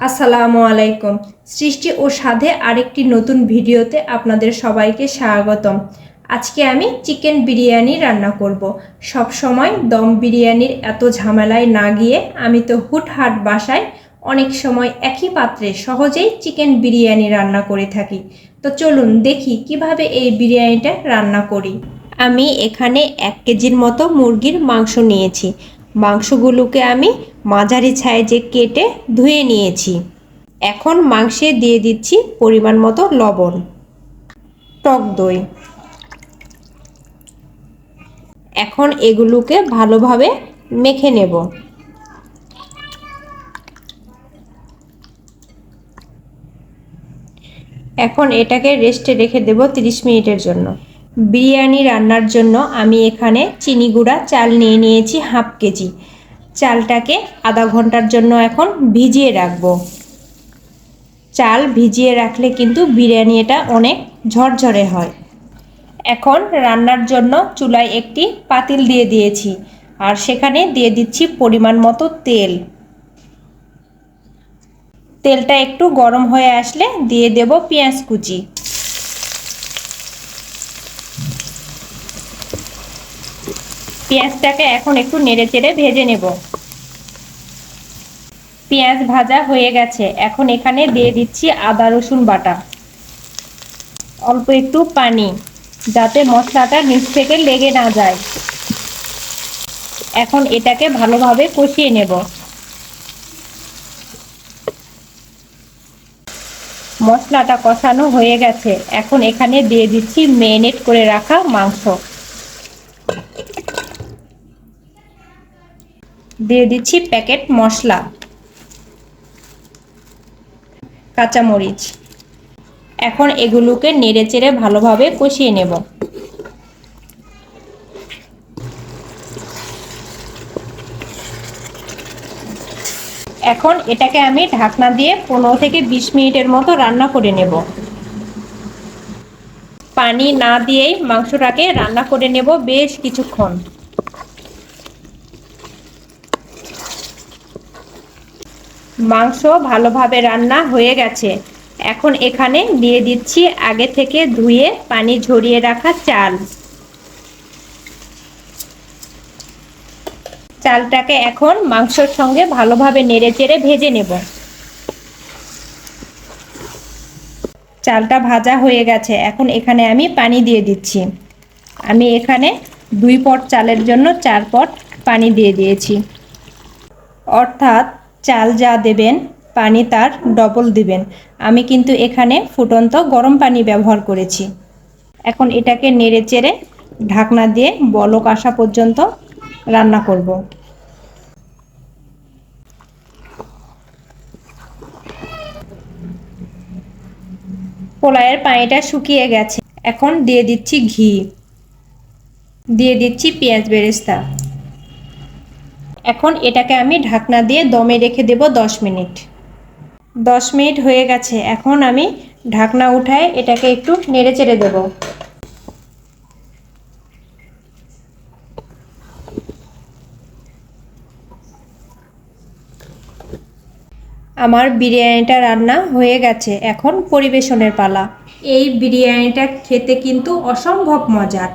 আসসালামু আলাইকুম। সৃষ্টি ও সাধে আরেকটি নতুন ভিডিওতে আপনাদের সবাইকে স্বাগতম। আজকে আমি চিকেন বিরিয়ানি রান্না করব। সব সময় দম বিরিয়ানির এত ঝামেলায় না গিয়ে আমি তো হুটহাট বাসায় অনেক সময় একই পাত্রে সহজেই চিকেন বিরিয়ানি রান্না করে থাকি। তো চলুন দেখি কীভাবে এই বিরিয়ানিটা রান্না করি। আমি এখানে এক কেজির মতো মুরগির মাংস নিয়েছি। মাংসগুলোকে আমি মাঝারি যে কেটে ধুয়ে নিয়েছি। এখন মাংসে দিয়ে দিচ্ছি পরিমাণ মতো লবণ। টক দই। এখন এগুলোকে ভালোভাবে মেখে নেব। এখন এটাকে রেস্টে রেখে দেব 30 মিনিটের জন্য। বিরিয়ানি রান্নার জন্য আমি এখানে চিনি গুঁড়া, চাল নিয়ে নিয়েছি হাফ কেজি। চালটাকে আধা ঘণ্টার জন্য এখন ভিজিয়ে রাখব। চাল ভিজিয়ে রাখলে কিন্তু বিরিয়ানিটা অনেক ঝরঝরে হয়। এখন রান্নার জন্য চুলায় একটি পাতিল দিয়ে দিয়েছি আর সেখানে দিয়ে দিচ্ছি পরিমাণ মতো তেল। তেলটা একটু গরম হয়ে আসলে দিয়ে দেব পেঁয়াজ কুচি। পেঁয়াজটাকে এখন একটু নেড়ে চেড়ে ভেজে নেব। পেঁয়াজ ভাজা হয়ে গেছে। এখন এখানে দিয়ে দিচ্ছি আদা, রসুন বাটা। অল্প একটু পানি, যাতে মশলাটা নিচ থেকে লেগে না যায়। এখন এটাকে ভালোভাবে কষিয়ে নেব। মশলাটা কষানো হয়ে গেছে। এখন এখানে দিয়ে দিচ্ছি মেরিনেট করে রাখা মাংস। দিয়ে দিচ্ছি প্যাকেট মশলা, কাঁচামরিচ। এখন এগুলোকে নেড়ে চেড়ে ভালোভাবে কষিয়ে নেব। এখন এটাকে আমি ঢাকনা দিয়ে পনেরো থেকে বিশ মিনিটের মতো রান্না করে নেব। পানি না দিয়েই মাংসটাকে রান্না করে নেব বেশ কিছুক্ষণ। মাংস ভালোভাবে রান্না হয়ে গেছে। এখন এখানে দিয়ে দিচ্ছি আগে থেকে ধুয়ে পানি ঝরিয়ে রাখা চাল। চালটাকে এখন মাংসর সঙ্গে ভালোভাবে নেড়ে চেড়ে ভেজে নেব। চালটা ভাজা হয়ে গেছে। এখন এখানে আমি পানি দিয়ে দিচ্ছি। আমি এখানে দুই পট চালের জন্য চার পট পানি দিয়ে দিয়েছি। অর্থাৎ চাল যা দেবেন, পানি তার ডবল দিবেন। আমি কিন্তু এখানে ফুটন্ত গরম পানি ব্যবহার করেছি। এখন এটাকে নেড়ে চেড়ে ঢাকনা দিয়ে বলক আসা পর্যন্ত রান্না করব। পোলায়ের পানিটা শুকিয়ে গেছে। এখন দিয়ে দিচ্ছি ঘি। দিয়ে দিচ্ছি পেঁয়াজ বেরেস্তা। এখন এটাকে আমি ঢাকনা দিয়ে দমে রেখে দেব দশ মিনিট। দশ মিনিট হয়ে গেছে, এখন আমি ঢাকনা উঠায় এটাকে একটু নেড়ে চেড়ে দেব। আমার বিরিয়ানিটা রান্না হয়ে গেছে, এখন পরিবেশনের পালা। এই বিরিয়ানিটা খেতে কিন্তু অসম্ভব মজার।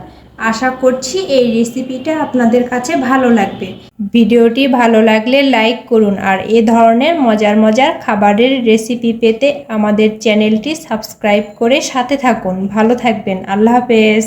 আশা করছি এই রেসিপিটা আপনাদের কাছে ভালো লাগবে। ভিডিওটি ভালো লাগলে লাইক করুন আর এ ধরনের মজার মজার খাবারের রেসিপি পেতে আমাদের চ্যানেলটি সাবস্ক্রাইব করে সাথে থাকুন। ভালো থাকবেন। আল্লাহ হাফেজ।